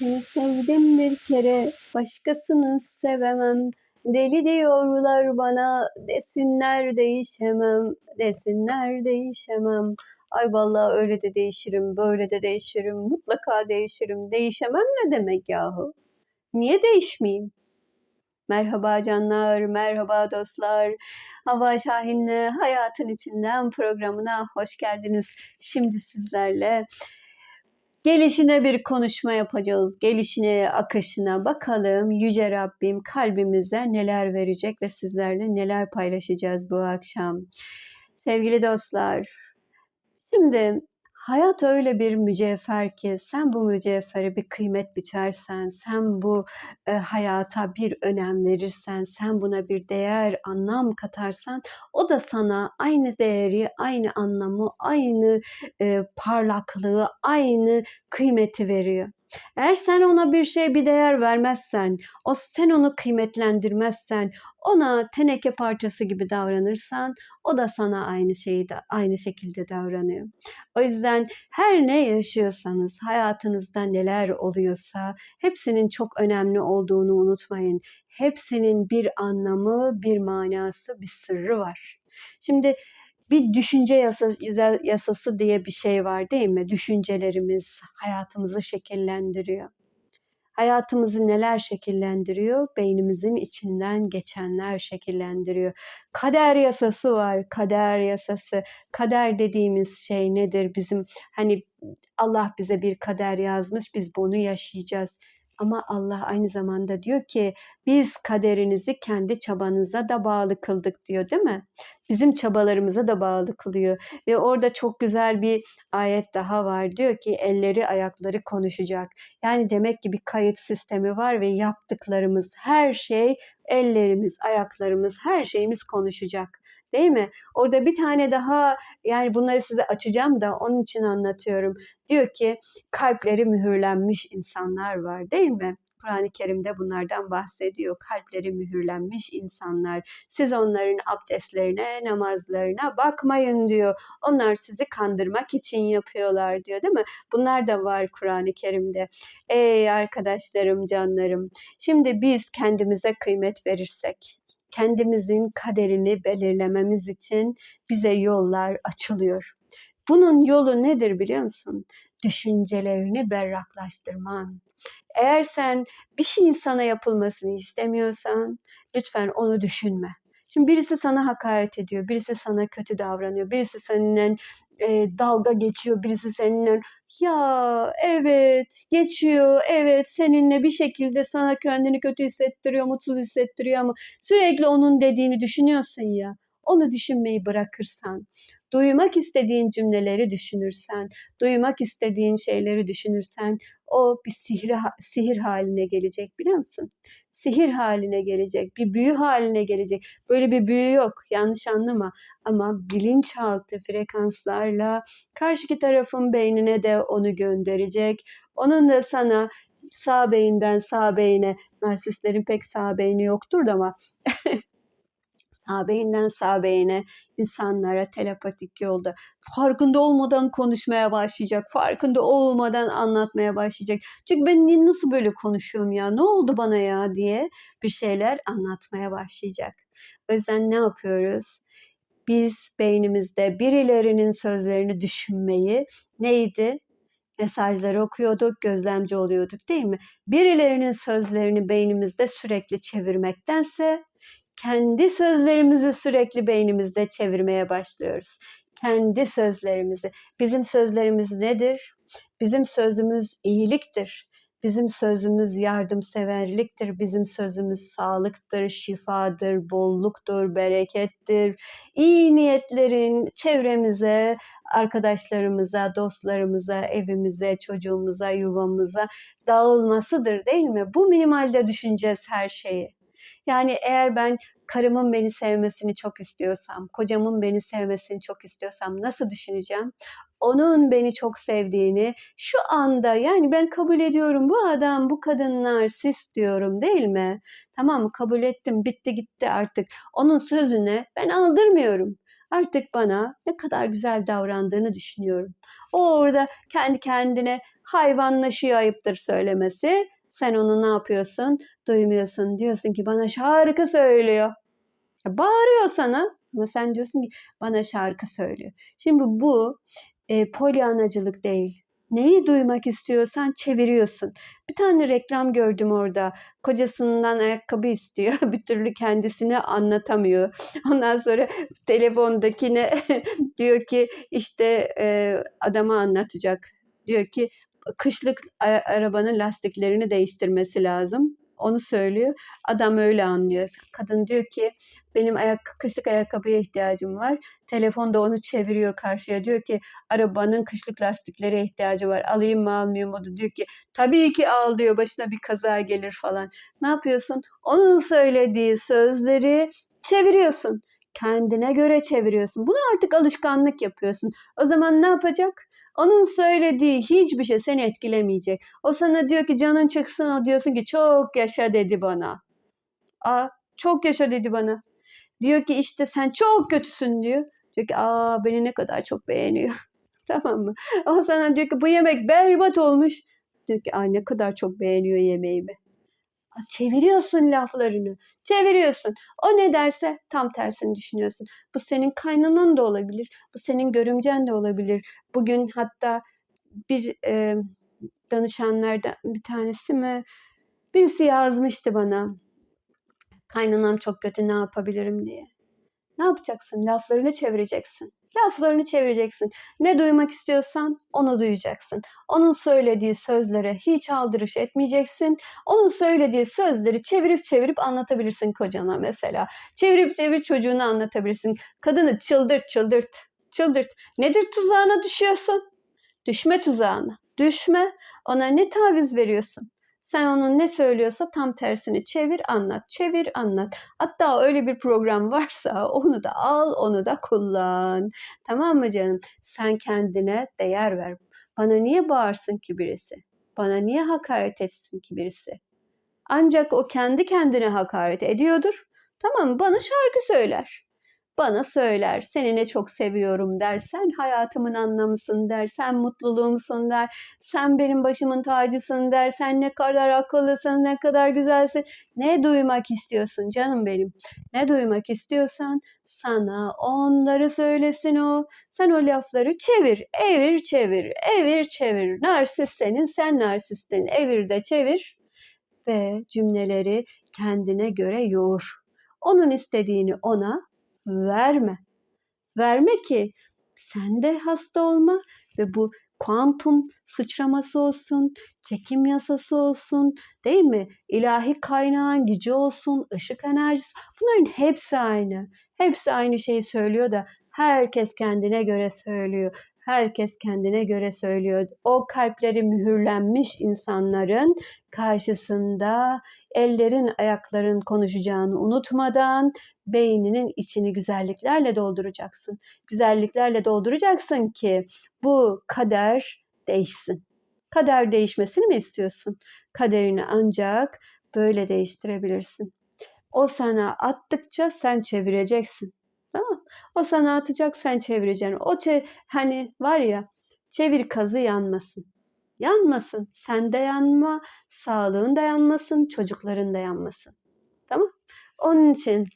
Seni sevdim bir kere, başkasını sevemem. Deli diyorlar bana, desinler değişemem, desinler değişemem. Ay vallahi öyle de değişirim, böyle de değişirim, mutlaka değişirim. Değişemem ne demek yahu? Niye değişmeyeyim? Merhaba canlar, merhaba dostlar. Hava Şahin'le Hayatın İçinden programına hoş geldiniz. Şimdi sizlerle gelişine bir konuşma yapacağız. Gelişine, akışına bakalım Yüce Rabbim kalbimize neler verecek ve sizlerle neler paylaşacağız bu akşam. Sevgili dostlar, şimdi hayat öyle bir mücevher ki sen bu mücevhere bir kıymet biçersen, sen bu e, hayata bir önem verirsen, sen buna bir değer, anlam katarsan o da sana aynı değeri, aynı anlamı, aynı e, parlaklığı, aynı kıymeti veriyor. Eğer sen ona bir şey, bir değer vermezsen, o sen onu kıymetlendirmezsen, ona teneke parçası gibi davranırsan, o da sana aynı şeyi de aynı şekilde davranıyor. O yüzden her ne yaşıyorsanız, hayatınızda neler oluyorsa hepsinin çok önemli olduğunu unutmayın. Hepsinin bir anlamı, bir manası, bir sırrı var. Şimdi bir düşünce yasası, yasası diye bir şey var değil mi? Düşüncelerimiz hayatımızı şekillendiriyor. Hayatımızı neler şekillendiriyor? Beynimizin içinden geçenler şekillendiriyor. Kader yasası var, kader yasası. Kader dediğimiz şey nedir? Bizim hani Allah bize bir kader yazmış, biz bunu yaşayacağız. Ama Allah aynı zamanda diyor ki biz kaderinizi kendi çabanıza da bağlı kıldık diyor değil mi? Bizim çabalarımıza da bağlı kılıyor. Ve orada çok güzel bir ayet daha var. Diyor ki elleri ayakları konuşacak. Yani demek ki bir kayıt sistemi var ve yaptıklarımız her şey ellerimiz, ayaklarımız, her şeyimiz konuşacak. Değil mi? Orada bir tane daha yani bunları size açacağım da onun için anlatıyorum. Diyor ki kalpleri mühürlenmiş insanlar var değil mi? Kur'an-ı Kerim'de bunlardan bahsediyor. Kalpleri mühürlenmiş insanlar. Siz onların abdestlerine, namazlarına bakmayın diyor. Onlar sizi kandırmak için yapıyorlar diyor değil mi? Bunlar da var Kur'an-ı Kerim'de. Ey arkadaşlarım, canlarım. Şimdi biz kendimize kıymet verirsek, kendimizin kaderini belirlememiz için bize yollar açılıyor. Bunun yolu nedir biliyor musun? Düşüncelerini berraklaştırman. Eğer sen bir şeyin sana yapılmasını istemiyorsan lütfen onu düşünme. Şimdi birisi sana hakaret ediyor, birisi sana kötü davranıyor, birisi seninle e, dalga geçiyor, birisi seninle ya evet geçiyor, evet seninle bir şekilde sana kendini kötü hissettiriyor, mutsuz hissettiriyor ama sürekli onun dediğini düşünüyorsun ya. Onu düşünmeyi bırakırsan, duymak istediğin cümleleri düşünürsen, duymak istediğin şeyleri düşünürsen o bir sihir, sihir haline gelecek biliyor musun? Sihir haline gelecek, bir büyü haline gelecek. Böyle bir büyü yok, yanlış anlama. Ama bilinçaltı frekanslarla karşıki tarafın beynine de onu gönderecek. Onun da sana sağ beyinden sağ beyine, narsistlerin pek sağ beyni yoktur da ama sağ beyinden sağ beyine insanlara telepatik yolda farkında olmadan konuşmaya başlayacak. Farkında olmadan anlatmaya başlayacak. Çünkü ben nasıl böyle konuşuyorum ya ne oldu bana ya diye bir şeyler anlatmaya başlayacak. O yüzden ne yapıyoruz? Biz beynimizde birilerinin sözlerini düşünmeyi neydi? mesajları okuyorduk, gözlemci oluyorduk değil mi? Birilerinin sözlerini beynimizde sürekli çevirmektense kendi sözlerimizi sürekli beynimizde çevirmeye başlıyoruz. Kendi sözlerimizi. Bizim sözlerimiz nedir? Bizim sözümüz iyiliktir. Bizim sözümüz yardımseverliktir. Bizim sözümüz sağlıktır, şifadır, bolluktur, berekettir. İyi niyetlerin çevremize, arkadaşlarımıza, dostlarımıza, evimize, çocuğumuza, yuvamıza dağılmasıdır değil mi? Bu minimalde düşüneceğiz her şeyi. Yani eğer ben karımın beni sevmesini çok istiyorsam, kocamın beni sevmesini çok istiyorsam nasıl düşüneceğim? Onun beni çok sevdiğini şu anda yani ben kabul ediyorum bu adam bu kadın narsist diyorum değil mi? Tamam kabul ettim bitti gitti artık. Onun sözüne ben aldırmıyorum. Artık bana ne kadar güzel davrandığını düşünüyorum. O orada kendi kendine hayvanlaşıyor ayıptır söylemesi. Sen onu ne yapıyorsun? Duymuyorsun. Diyorsun ki bana şarkı söylüyor. Bağırıyor sana ama sen diyorsun ki bana şarkı söylüyor. Şimdi bu e, polyanacılık değil. Neyi duymak istiyorsan çeviriyorsun. Bir tane reklam gördüm orada. Kocasından ayakkabı istiyor. Bir türlü kendisine anlatamıyor. Ondan sonra telefondakine diyor ki işte e, adama anlatacak. Diyor ki kışlık arabanın lastiklerini değiştirmesi lazım. Onu söylüyor. Adam öyle anlıyor. Kadın diyor ki benim ayak, kışlık ayakkabıya ihtiyacım var. Telefonda onu çeviriyor karşıya. Diyor ki arabanın kışlık lastiklere ihtiyacı var. Alayım mı almayayım? O da diyor ki tabii ki al diyor. Başına bir kaza gelir falan. Ne yapıyorsun? Onun söylediği sözleri çeviriyorsun. Kendine göre çeviriyorsun. Bunu artık alışkanlık yapıyorsun. O zaman ne yapacak? Onun söylediği hiçbir şey seni etkilemeyecek. O sana diyor ki canın çıksın o diyorsun ki çok yaşa dedi bana. Aa çok yaşa dedi bana. Diyor ki işte sen çok kötüsün diyor. Diyor ki aa beni ne kadar çok beğeniyor. tamam mı? O sana diyor ki bu yemek berbat olmuş. Diyor ki aa ne kadar çok beğeniyor yemeğimi. Aa, Çeviriyorsun laflarını. Çeviriyorsun. O ne derse tam tersini düşünüyorsun. Bu senin kaynanan da olabilir. Bu senin görümcen de olabilir. Bugün hatta bir e, danışanlardan bir tanesi mi? Birisi yazmıştı bana. Kaynanam çok kötü ne yapabilirim diye. Ne yapacaksın? Laflarını çevireceksin. Laflarını çevireceksin. Ne duymak istiyorsan onu duyacaksın. Onun söylediği sözlere hiç aldırış etmeyeceksin. Onun söylediği sözleri çevirip çevirip anlatabilirsin kocana mesela. Çevirip çevirip çocuğuna anlatabilirsin. Kadını çıldırt çıldırt. Çıldırt. Nedir tuzağına düşüyorsun? Düşme tuzağına. Düşme. Ona ne taviz veriyorsun? Sen onun ne söylüyorsa tam tersini çevir anlat, çevir anlat. Hatta öyle bir program varsa onu da al, onu da kullan. Tamam mı canım? Sen kendine değer ver. Bana niye bağırsın ki birisi? Bana niye hakaret etsin ki birisi? Ancak o kendi kendine hakaret ediyordur. Tamam? Bana şarkı söyler. Bana söyler, seni ne çok seviyorum der, sen hayatımın anlamısın der, sen mutluluğumsun der, sen benim başımın tacısın der, sen ne kadar akıllısın, ne kadar güzelsin. Ne duymak istiyorsun canım benim? Ne duymak istiyorsan sana onları söylesin o. Sen o lafları çevir, evir çevir, evir çevir. Narsist senin, sen narsistin. Evir de çevir ve cümleleri kendine göre yoğur. Onun istediğini ona verme. Verme ki sen de hasta olma ve bu kuantum sıçraması olsun, çekim yasası olsun, değil mi? İlahi kaynağın gücü olsun, ışık enerjisi. Bunların hepsi aynı. Hepsi aynı şeyi söylüyor da herkes kendine göre söylüyor. Herkes kendine göre söylüyor. O kalpleri mühürlenmiş insanların karşısında ellerin ayakların konuşacağını unutmadan beyninin içini güzelliklerle dolduracaksın. Güzelliklerle dolduracaksın ki bu kader değişsin. Kader değişmesini mi istiyorsun? Kaderini ancak böyle değiştirebilirsin. O sana attıkça sen çevireceksin. Tamam? O sana atacak sen çevireceksin. O çe hani var ya çevir kazı yanmasın. Yanmasın. Sen de yanma, sağlığın da yanmasın, çocukların da yanmasın. Tamam? Onun için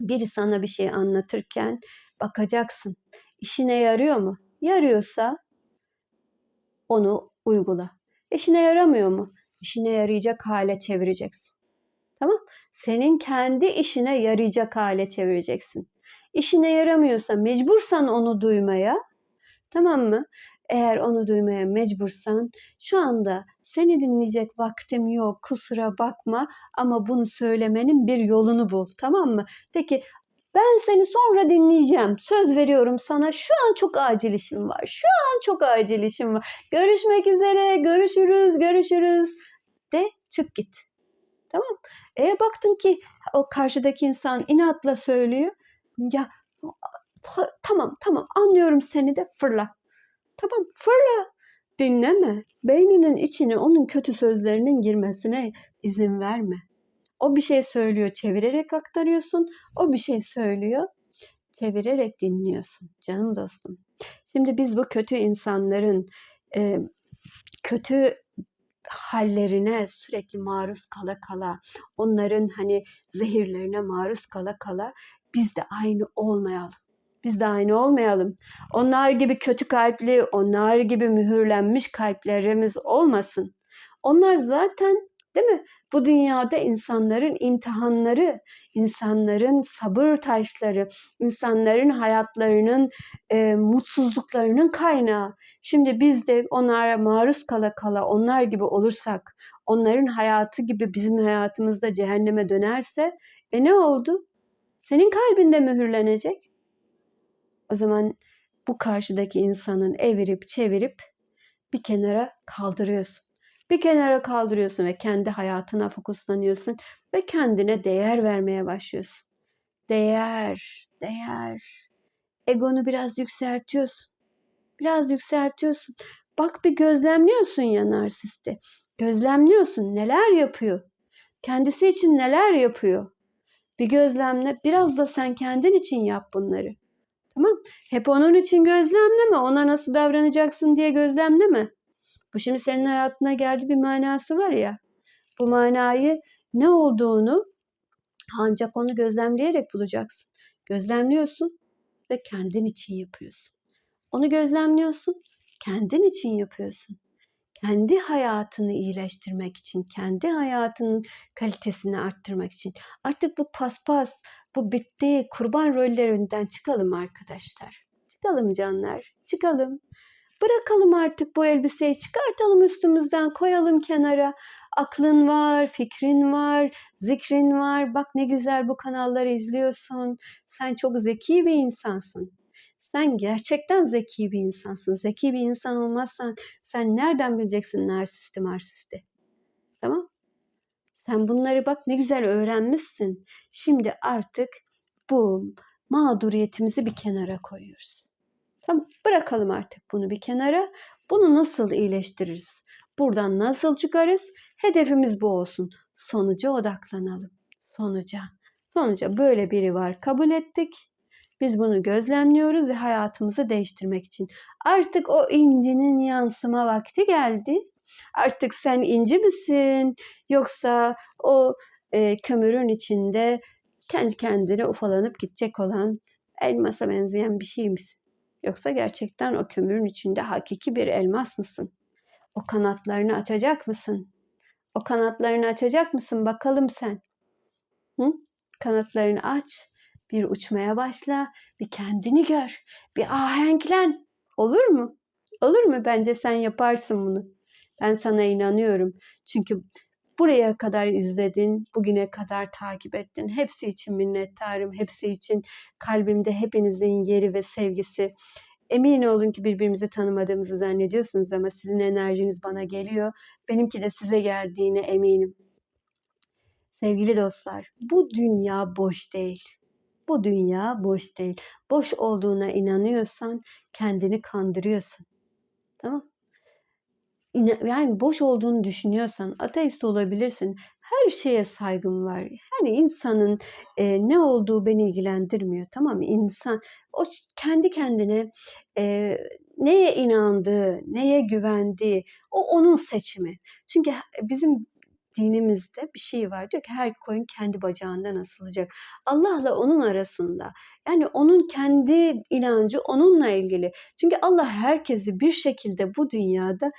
biri sana bir şey anlatırken bakacaksın. İşine yarıyor mu? Yarıyorsa onu uygula. İşine yaramıyor mu? İşine yarayacak hale çevireceksin. Tamam? Senin kendi işine yarayacak hale çevireceksin. İşine yaramıyorsa, mecbursan onu duymaya, tamam mı? Eğer onu duymaya mecbursan, şu anda seni dinleyecek vaktim yok, kusura bakma ama bunu söylemenin bir yolunu bul, tamam mı? De ben seni sonra dinleyeceğim. Söz veriyorum sana. Şu an çok acil işim var. Şu an çok acil işim var. Görüşmek üzere. Görüşürüz. Görüşürüz. De çık git. Tamam. E baktın ki o karşıdaki insan inatla söylüyor. Ya ha- tamam tamam anlıyorum seni de fırla. Tamam fırla. Dinleme. Beyninin içine onun kötü sözlerinin girmesine izin verme. O bir şey söylüyor, çevirerek aktarıyorsun. O bir şey söylüyor, çevirerek dinliyorsun. Canım dostum. Şimdi biz bu kötü insanların e, kötü hallerine sürekli maruz kala kala, onların hani zehirlerine maruz kala kala biz de aynı olmayalım. Biz de aynı olmayalım. Onlar gibi kötü kalpli, onlar gibi mühürlenmiş kalplerimiz olmasın. Onlar zaten değil mi? Bu dünyada insanların imtihanları, insanların sabır taşları, insanların hayatlarının e, mutsuzluklarının kaynağı. Şimdi biz de onlara maruz kala kala onlar gibi olursak, onların hayatı gibi bizim hayatımızda cehenneme dönerse, e ne oldu? Senin kalbinde mühürlenecek. O zaman bu karşıdaki insanın evirip çevirip bir kenara kaldırıyorsun. Bir kenara kaldırıyorsun ve kendi hayatına fokuslanıyorsun ve kendine değer vermeye başlıyorsun. Değer, değer. Egonu biraz yükseltiyorsun. Biraz yükseltiyorsun. Bak bir gözlemliyorsun ya narsisti. Gözlemliyorsun neler yapıyor. Kendisi için neler yapıyor. Bir gözlemle biraz da sen kendin için yap bunları. Tamam? Hep onun için gözlemleme. Ona nasıl davranacaksın diye gözlemleme. Bu şimdi senin hayatına geldi bir manası var ya. Bu manayı ne olduğunu ancak onu gözlemleyerek bulacaksın. Gözlemliyorsun ve kendin için yapıyorsun. Onu gözlemliyorsun, kendin için yapıyorsun. Kendi hayatını iyileştirmek için, kendi hayatının kalitesini arttırmak için. Artık bu paspas, bu bitti kurban rollerinden çıkalım arkadaşlar. Çıkalım canlar, çıkalım. Bırakalım artık bu elbiseyi, çıkartalım üstümüzden, koyalım kenara. Aklın var, fikrin var, zikrin var. Bak ne güzel bu kanalları izliyorsun. Sen çok zeki bir insansın. Sen gerçekten zeki bir insansın. Zeki bir insan olmazsan sen nereden bileceksin narsisti marsisti? Tamam? Sen bunları bak ne güzel öğrenmişsin. Şimdi artık bu mağduriyetimizi bir kenara koyuyoruz. Tamam bırakalım artık bunu bir kenara. Bunu nasıl iyileştiririz? Buradan nasıl çıkarız? Hedefimiz bu olsun. Sonuca odaklanalım. Sonuca. Sonuca böyle biri var kabul ettik. Biz bunu gözlemliyoruz ve hayatımızı değiştirmek için. Artık o incinin yansıma vakti geldi. Artık sen inci misin? Yoksa o e, kömürün içinde kendi kendine ufalanıp gidecek olan elmasa benzeyen bir şey misin? Yoksa gerçekten o kömürün içinde hakiki bir elmas mısın? O kanatlarını açacak mısın? O kanatlarını açacak mısın bakalım sen? Hı? Kanatlarını aç, bir uçmaya başla, bir kendini gör, bir ahenklen. Olur mu? Olur mu? Bence sen yaparsın bunu. Ben sana inanıyorum. Çünkü buraya kadar izledin, bugüne kadar takip ettin. Hepsi için minnettarım. Hepsi için kalbimde hepinizin yeri ve sevgisi. Emin olun ki birbirimizi tanımadığımızı zannediyorsunuz ama sizin enerjiniz bana geliyor. Benimki de size geldiğine eminim. Sevgili dostlar, bu dünya boş değil. Bu dünya boş değil. Boş olduğuna inanıyorsan kendini kandırıyorsun. Tamam? Yani boş olduğunu düşünüyorsan ateist olabilirsin. Her şeye saygım var. Hani insanın e, ne olduğu beni ilgilendirmiyor. Tamam mı? İnsan o kendi kendine e, neye inandığı, neye güvendiği o onun seçimi. Çünkü bizim dinimizde bir şey var. Diyor ki her koyun kendi bacağından asılacak. Allah'la onun arasında. Yani onun kendi inancı onunla ilgili. Çünkü Allah herkesi bir şekilde bu dünyada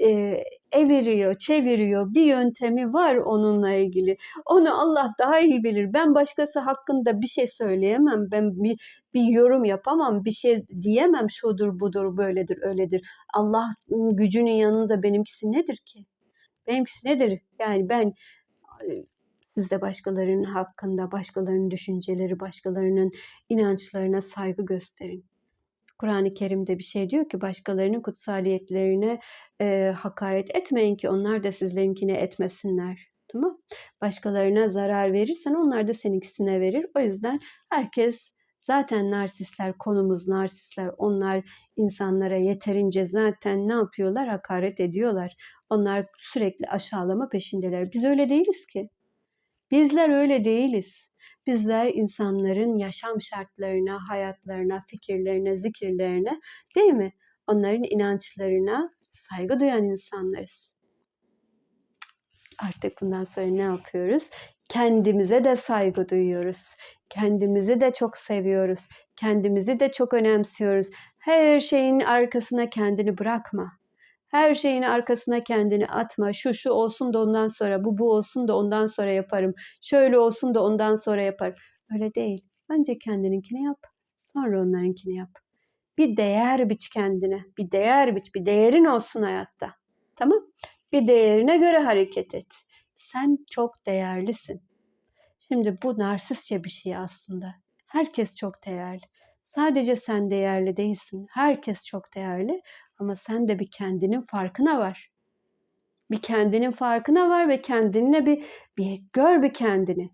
e, eviriyor, çeviriyor. Bir yöntemi var onunla ilgili. Onu Allah daha iyi bilir. Ben başkası hakkında bir şey söyleyemem. Ben bir, bir yorum yapamam. Bir şey diyemem. Şudur budur böyledir öyledir. Allah'ın gücünün yanında benimkisi nedir ki? Benimkisi nedir? Yani ben siz de başkalarının hakkında, başkalarının düşünceleri, başkalarının inançlarına saygı gösterin. Kur'an-ı Kerim'de bir şey diyor ki başkalarının kutsaliyetlerine e, hakaret etmeyin ki onlar da sizlerinkine etmesinler. Tamam? Başkalarına zarar verirsen onlar da seninkisine verir. O yüzden herkes zaten narsistler, konumuz narsistler. Onlar insanlara yeterince zaten ne yapıyorlar? Hakaret ediyorlar. Onlar sürekli aşağılama peşindeler. Biz öyle değiliz ki. Bizler öyle değiliz. Bizler insanların yaşam şartlarına, hayatlarına, fikirlerine, zikirlerine değil mi? Onların inançlarına saygı duyan insanlarız. Artık bundan sonra ne yapıyoruz? Kendimize de saygı duyuyoruz. Kendimizi de çok seviyoruz. Kendimizi de çok önemsiyoruz. Her şeyin arkasına kendini bırakma. Her şeyin arkasına kendini atma. Şu şu olsun da ondan sonra, bu bu olsun da ondan sonra yaparım. Şöyle olsun da ondan sonra yaparım. Öyle değil. Önce kendininkini yap. Sonra onlarınkini yap. Bir değer biç kendine. Bir değer biç. Bir değerin olsun hayatta. Tamam? Bir değerine göre hareket et. Sen çok değerlisin. Şimdi bu narsistçe bir şey aslında. Herkes çok değerli. Sadece sen değerli değilsin. Herkes çok değerli ama sen de bir kendinin farkına var. Bir kendinin farkına var ve kendinle bir, bir gör bir kendini.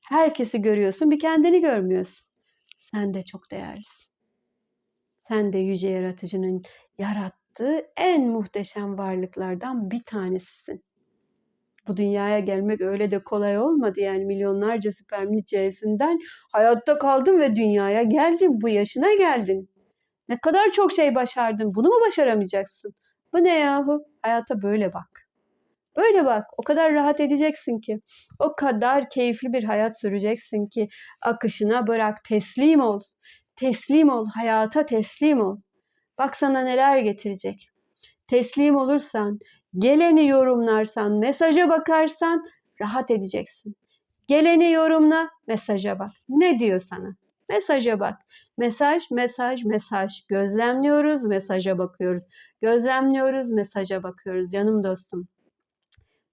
Herkesi görüyorsun, bir kendini görmüyorsun. Sen de çok değerlisin. Sen de yüce yaratıcının yarattığı en muhteşem varlıklardan bir tanesisin. Bu dünyaya gelmek öyle de kolay olmadı yani milyonlarca spermin içerisinden hayatta kaldın ve dünyaya geldin. Bu yaşına geldin. Ne kadar çok şey başardın. Bunu mu başaramayacaksın? Bu ne yahu? Hayata böyle bak. Böyle bak. O kadar rahat edeceksin ki. O kadar keyifli bir hayat süreceksin ki akışına bırak. Teslim ol. Teslim ol. Hayata teslim ol. Bak sana neler getirecek. Teslim olursan, geleni yorumlarsan, mesaja bakarsan rahat edeceksin. Geleni yorumla, mesaja bak. Ne diyor sana? Mesaja bak. Mesaj, mesaj, mesaj. Gözlemliyoruz, mesaja bakıyoruz. Gözlemliyoruz, mesaja bakıyoruz. Canım dostum.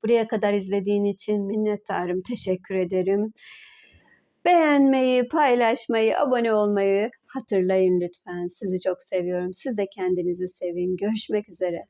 Buraya kadar izlediğin için minnettarım. Teşekkür ederim. Beğenmeyi, paylaşmayı, abone olmayı hatırlayın lütfen. Sizi çok seviyorum. Siz de kendinizi sevin. Görüşmek üzere.